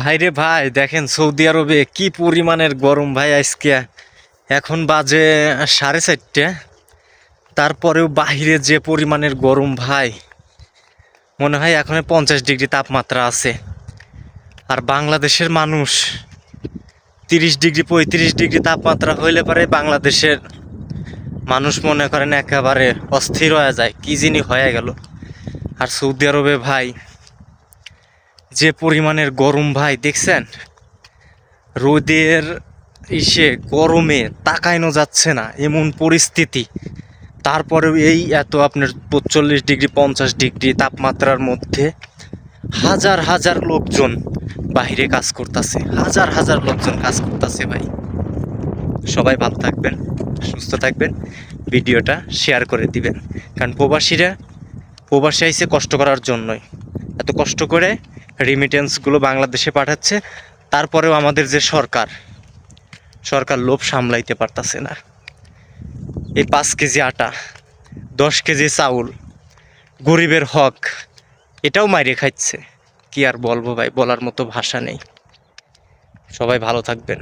ভাইরে ভাই, দেখেন সৌদি আরবে কি পরিমাণের গরম ভাই আজকে। এখন বাজে সাড়ে চারটে। তারপরেও বাহিরে যে পরিমাণের গরম ভাই, মনে হয় এখন পঞ্চাশ ডিগ্রি তাপমাত্রা আছে। আর বাংলাদেশের মানুষ তিরিশ ডিগ্রি, পঁয়ত্রিশ ডিগ্রি তাপমাত্রা হইলে পরে বাংলাদেশের মানুষ মনে করেন একেবারে অস্থির হয়ে যায়। কি জিনি হয়ে গেল। আর সৌদি আরবে ভাই যে পরিমাণের গরম ভাই, দেখছেন? রোদের ইসে গরমে তাকাইনো যাচ্ছে না, এমন পরিস্থিতি। তারপরেও এই এত আপনার পঁচল্লিশ ডিগ্রি, পঞ্চাশ ডিগ্রি তাপমাত্রার মধ্যে হাজার হাজার লোকজন বাইরে কাজ করতেছে, হাজার হাজার লোকজন কাজ করতেছে ভাই। সবাই ভালো থাকবেন, সুস্থ থাকবেন, ভিডিওটা শেয়ার করে দিবেন। কারণ প্রবাসীরা, প্রবাসী আইসে কষ্ট করার জন্যই। এত কষ্ট করে রিমিটেন্সগুলো বাংলাদেশে পাঠাচ্ছে। তারপরেও আমাদের যে সরকার সরকার লোভ সামলাইতে পারতাছে না। এই পাঁচ কেজি আটা, দশ কেজি চাউল, গরিবের হক, এটাও মাইরে খাচ্ছে। কি আর বলব ভাই, বলার মতো ভাষা নেই। সবাই ভালো থাকবেন।